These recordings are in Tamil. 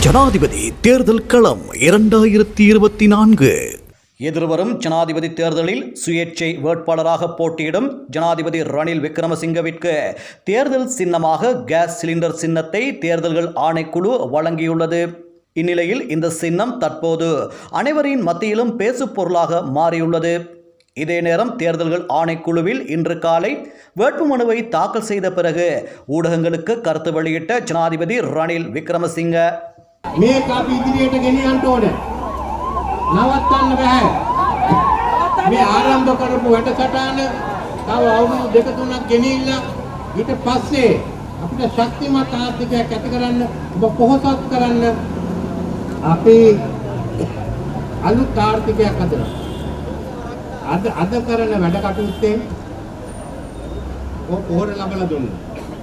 ஜனாதிபதி தேர்தல் களம் இரண்டாயிரத்தி இருபத்தி நான்கு. எதிர்வரும் ஜனாதிபதி தேர்தலில் சுயேட்சை வேட்பாளராக போட்டியிடும் ஜனாதிபதி ரணில் விக்ரமசிங்கவிற்கு தேர்தல் சின்னமாக கேஸ் சிலிண்டர் சின்னத்தை தேர்தல்கள் ஆணைக்குழு வழங்கியுள்ளது. இந்நிலையில் இந்த சின்னம் தற்போது அனைவரின் மத்தியிலும் பேசுப் பொருளாக மாறியுள்ளது. இதே நேரம் தேர்தல்கள் ஆணைக்குழுவில் இன்று காலை வேட்புமனுவை தாக்கல் செய்த பிறகு ஊடகங்களுக்கு கருத்து வெளியிட்ட ஜனாதிபதி ரணில் விக்ரமசிங்க. මේක අපි ඉදිරියට ගෙනියන්න ඕනේ. නවත්තන්න බෑ. මේ ආරම්භ කරපු වැඩසටහන තව අවුරුදු දෙක තුනක් ගෙනියilla ඊට පස්සේ අපිට ශක්තිමත් ආර්ථිකයක් ඇති කරන්න ඔබ පොහොසත් කරන්න අපි අලුත් ආර්ථිකයක් හදනවා. අද අද කරන වැඩ කටයුත්තෙන් ඔය පොහොර ලබලා දුන්නා.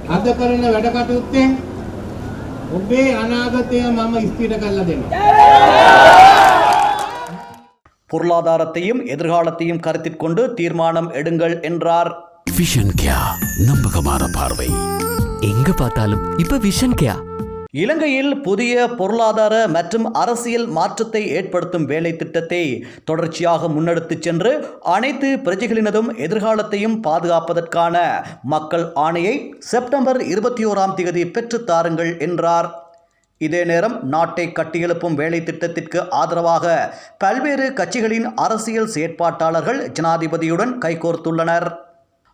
අද කරන වැඩ කටයුත්තෙන් ඔබේ අනාගතය මම ස්ථිර කරලා දෙනවා. பொருளாதாரத்தையும் எதிர்காலத்தையும் கருத்தில் கொண்டு தீர்மானம் எடுங்கள் என்றார் விஷன் கியா நம்பகமான பார்வை எங்க பார்த்தாலும் இப்ப விஷன் கேயா இலங்கையில் புதிய பொருளாதார மற்றும் அரசியல் மாற்றத்தை ஏற்படுத்தும் வேலை திட்டத்தை தொடர்ச்சியாக முன்னெடுத்துச் சென்று அனைத்து பிரஜைகளினதும் எதிர்காலத்தையும் பாதுகாப்பதற்கான மக்கள் ஆணையை செப்டம்பர் இருபத்தி ஓராம் தேதி பெற்றுத் தாருங்கள் என்றார். இதே நேரம் நாட்டை கட்டியெழுப்பும் வேலை திட்டத்திற்கு ஆதரவாக பல்வேறு கட்சிகளின் அரசியல் செயற்பாட்டாளர்கள் ஜனாதிபதியுடன் கைகோர்த்துள்ளனர்.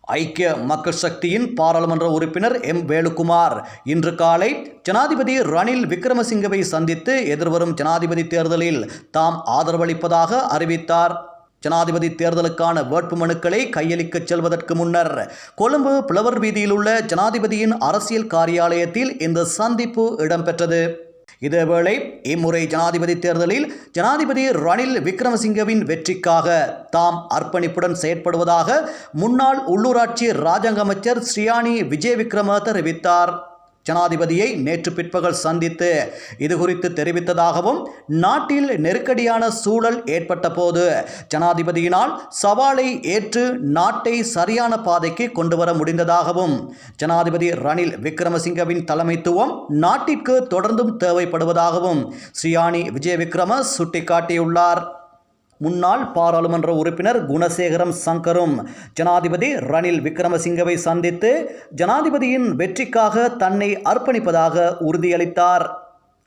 ஐக்கிய மக்கள் சக்தியின் பாராளுமன்ற உறுப்பினர் எம். வேலுக்குமார். இன்று காலை ஜனாதிபதி ரணில் விக்ரமசிங்கவை சந்தித்து எதிர்வரும் ஜனாதிபதி தேர்தலில் தாம் ஆதரவளிப்பதாக அறிவித்தார். ஜனாதிபதி தேர்தலுக்கான வேட்புமனுக்களை கையளிக்கச் செல்வதற்கு முன்னர் கொழும்பு புலவர் வீதியில் உள்ள ஜனாதிபதியின் அரசியல் காரியாலயத்தில் இந்த சந்திப்பு இடம்பெற்றது. இதேவேளை இம்முறை ஜனாதிபதி தேர்தலில் ஜனாதிபதி ரணில் விக்ரமசிங்கவின் வெற்றிக்காக தாம் அர்ப்பணிப்புடன் செயற்படுவதாக முன்னாள் உள்ளூராட்சி ராஜாங்க அமைச்சர் ஸ்ரீயானி விஜய் விக்ரம தெரிவித்தார். ஜனாதிபதியை நேற்று பிற்பகல் சந்தித்து இது குறித்து தெரிவித்ததாகவும் நாட்டில் நெருக்கடியான சூழல் ஏற்பட்ட போது ஜனாதிபதியினால் சவாலை ஏற்று நாட்டை சரியான பாதைக்கு கொண்டு வர முடிந்ததாகவும் ஜனாதிபதி ரணில் விக்ரமசிங்கவின் தலைமைத்துவம் நாட்டிற்கு தொடர்ந்தும் தேவைப்படுவதாகவும் ஸ்ரீயானி விஜய விக்ரம சுட்டிக்காட்டியுள்ளார். முன்னாள் பாராளுமன்ற உறுப்பினர் குணசேகரம் சங்கரும். ஜனாதிபதி ரணில் விக்ரமசிங்கவை சந்தித்து ஜனாதிபதியின் வெற்றிக்காக தன்னை அர்ப்பணிப்பதாக உறுதியளித்தார்.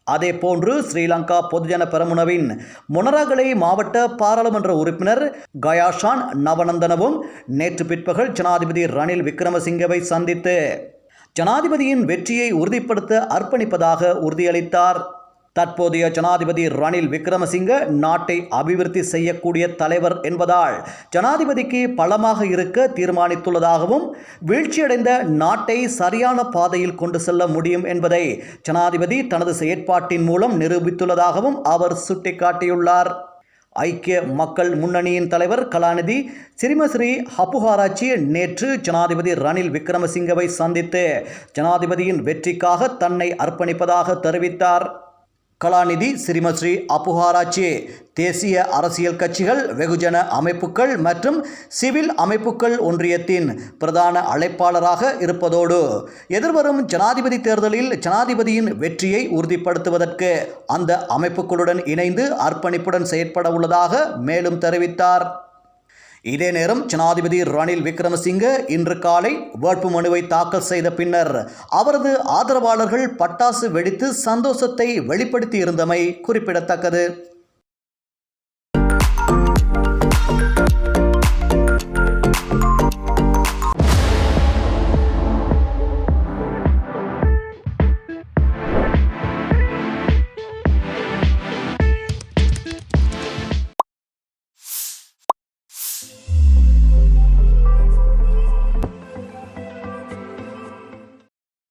அதேபோன்று ஸ்ரீலங்கா பொதுஜன பெரமுனவின் மொனராகலை மாவட்ட பாராளுமன்ற உறுப்பினர் கயாஷான் நவநந்தனவும் நேற்று பிற்பகல் ஜனாதிபதி ரணில் விக்ரமசிங்கவை சந்தித்து ஜனாதிபதியின் வெற்றியை உறுதிப்படுத்த அர்ப்பணிப்பதாக உறுதியளித்தார். தற்போதைய ஜனாதிபதி ரணில் விக்ரமசிங்க நாட்டை அபிவிருத்தி செய்யக்கூடிய தலைவர் என்பதால் ஜனாதிபதிக்கு பலமாக இருக்க தீர்மானித்துள்ளதாகவும் வீழ்ச்சியடைந்த நாட்டை சரியான பாதையில் கொண்டு செல்ல முடியும் என்பதை ஜனாதிபதி தனது செயற்பாட்டின் மூலம் நிரூபித்துள்ளதாகவும் அவர் சுட்டிக்காட்டியுள்ளார். ஐக்கிய மக்கள் முன்னணியின் தலைவர் கலாநிதி சிறிமஸ்ரீ ஹப்புஹாராச்சி நேற்று ஜனாதிபதி ரணில் விக்ரமசிங்கவை சந்தித்து ஜனாதிபதியின் வெற்றிக்காக தன்னை அர்ப்பணிப்பதாக தெரிவித்தார். கலாநிதி சிரிமஸ்ரீ அப்புஹாராச்சி தேசிய அரசியல் கட்சிகள் வெகுஜன அமைப்புகள் மற்றும் சிவில் அமைப்புகள் ஒன்றியத்தின் பிரதான அழைப்பாளராக இருப்பதோடு எதிர்வரும் ஜனாதிபதி தேர்தலில் ஜனாதிபதியின் வெற்றியை உறுதிப்படுத்துவதற்கு அந்த அமைப்புகளுடன் இணைந்து அர்ப்பணிப்புடன் செயற்பட உள்ளதாக மேலும் தெரிவித்தார். இதே நேரம் ஜனாதிபதி ரணில் விக்ரமசிங்க இன்று காலை வேட்புமனுவை தாக்கல் செய்த பின்னர் அவரது ஆதரவாளர்கள் பட்டாசு வெடித்து சந்தோஷத்தை வெளிப்படுத்தியிருந்தமை குறிப்பிடத்தக்கது.